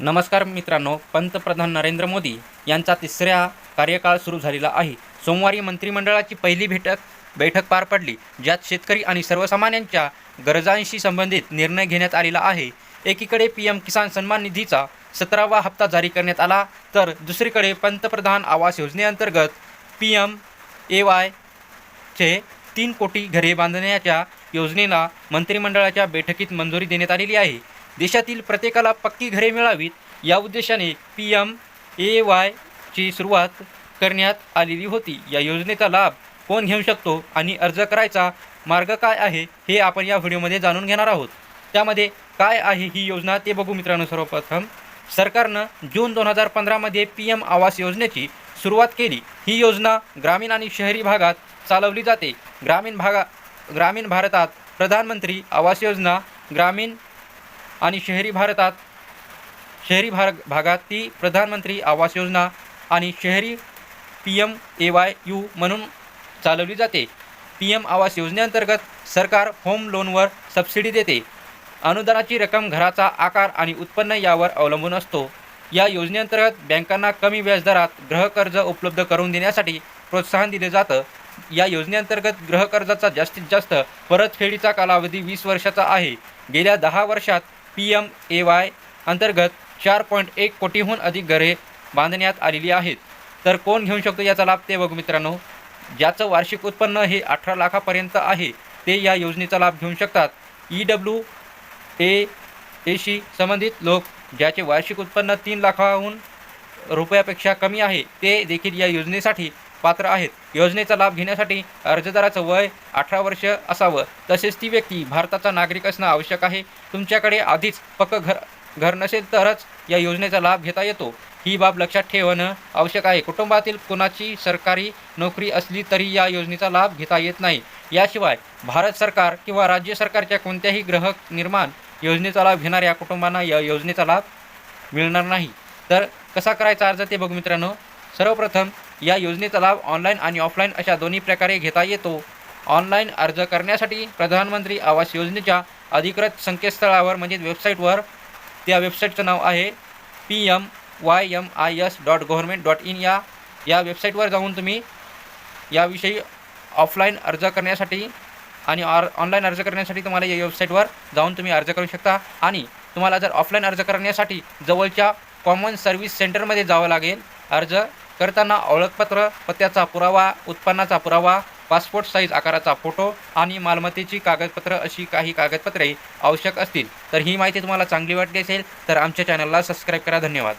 नमस्कार मित्रांनो पंतप्रधान नरेंद्र मोदी यांचा तिसऱ्या कार्यकाळ सुरू झालेला आहे. सोमवारी मंत्रिमंडळाची पहिली बैठक बैठक पार पडली ज्यात शेतकरी आणि सर्वसामान्यांच्या गरजांशी संबंधित निर्णय घेण्यात आलेला आहे. एकीकडे पी एम किसान सन्मान निधीचा सतरावा हप्ता जारी करण्यात आला तर दुसरीकडे पंतप्रधान आवास योजनेअंतर्गत पी एम ए वाय चे तीन कोटी घरे बांधण्याच्या योजनेला मंत्रिमंडळाच्या बैठकीत मंजुरी देण्यात आलेली आहे. देशातील प्रत्येकाला पक्की घरे मिळावीत या उद्देशाने पी एम ए वायची सुरुवात करण्यात आलेली होती. या योजनेचा लाभ कोण घेऊ शकतो आणि अर्ज करायचा मार्ग काय आहे हे आपण या व्हिडिओमध्ये जाणून घेणार आहोत. त्यामध्ये काय आहे ही योजना ते बघू मित्रांनो सर्वप्रथम. सरकारनं जून दोन हजार पंधरामध्ये पी एम आवास योजनेची सुरुवात केली. ही योजना ग्रामीण आणि शहरी भागात चालवली जाते. ग्रामीण भागा ग्रामीण भारतात प्रधानमंत्री आवास योजना ग्रामीण आणि शहरी भारतात शहरी भाग भागात ती प्रधानमंत्री आवास योजना आणि शहरी P M A Y U म्हणून चालवली जाते. पी एम आवास योजनेअंतर्गत सरकार होम लोनवर सबसिडी देते. अनुदानाची रक्कम घराचा आकार आणि उत्पन्न यावर अवलंबून असतो. या योजनेअंतर्गत बँकांना कमी व्याजदरात गृहकर्ज उपलब्ध करून देण्यासाठी प्रोत्साहन दिले जातं. या योजनेअंतर्गत गृहकर्जाचा जास्तीत जास्त परतफेडीचा कालावधी वीस वर्षाचा आहे. गेल्या दहा वर्षात पी एम ए वाय अंतर्गत चार पॉईंट एक कोटीहून अधिक घरे बांधण्यात आलेली आहेत. तर कोण घेऊ शकतो याचा लाभ ते बघू मित्रांनो. ज्याचं वार्षिक उत्पन्न हे अठरा लाखापर्यंत आहे ते या योजनेचा लाभ घेऊ शकतात. ई डब्ल्यू ए एशी संबंधित लोक ज्याचे वार्षिक उत्पन्न तीन लाखाहून रुपयापेक्षा कमी आहे ते देखील या योजनेसाठी पात्र आहेत. योजनेचा लाभ घेण्यासाठी अर्जदाराचं वय अठरा वर्ष असावं. तसेच ती व्यक्ती भारताचा नागरिक असणं आवश्यक आहे. तुमच्याकडे आधीच पक्क घर घर नसेल तरच या योजनेचा लाभ घेता येतो. ही बाब लक्षात ठेवणं आवश्यक आहे. कुटुंबातील कोणाची सरकारी नोकरी असली तरी या योजनेचा लाभ घेता येत नाही. याशिवाय भारत सरकार किंवा राज्य सरकारच्या कोणत्याही ग्रह निर्माण योजनेचा लाभ घेणाऱ्या कुटुंबांना या योजनेचा लाभ मिळणार नाही. तर कसा करायचा अर्ज ते बघू मित्रांनो. सर्वप्रथम या योजनेचा लाभ ऑनलाईन आणि ऑफलाईन अशा दोन्ही प्रकारे घेता येतो. ऑनलाईन अर्ज करण्यासाठी प्रधानमंत्री आवास योजनेच्या अधिकृत संकेतस्थळावर म्हणजेच वेबसाईटवर त्या वेबसाईटचं नाव आहे P M Y M I S dot government dot in या या वेबसाईटवर जाऊन तुम्ही याविषयी ऑफलाईन अर्ज करण्यासाठी आणि ऑर ऑनलाईन अर्ज करण्यासाठी तुम्हाला या वेबसाईटवर जाऊन तुम्ही अर्ज करू शकता. आणि तुम्हाला जर ऑफलाईन अर्ज करण्यासाठी जवळच्या कॉमन सर्व्हिस सेंटरमध्ये जावं लागेल अर्ज करताना ओळखपत्र पत्त्याचा पुरावा उत्पन्नाचा पुरावा पासपोर्ट साईज आकाराचा फोटो आणि मालमत्तेची कागदपत्र अशी काही कागदपत्रे आवश्यक असतील. तर ही माहिती तुम्हाला चांगली वाटली असेल तर आमच्या चॅनलला सबस्क्राईब करा. धन्यवाद.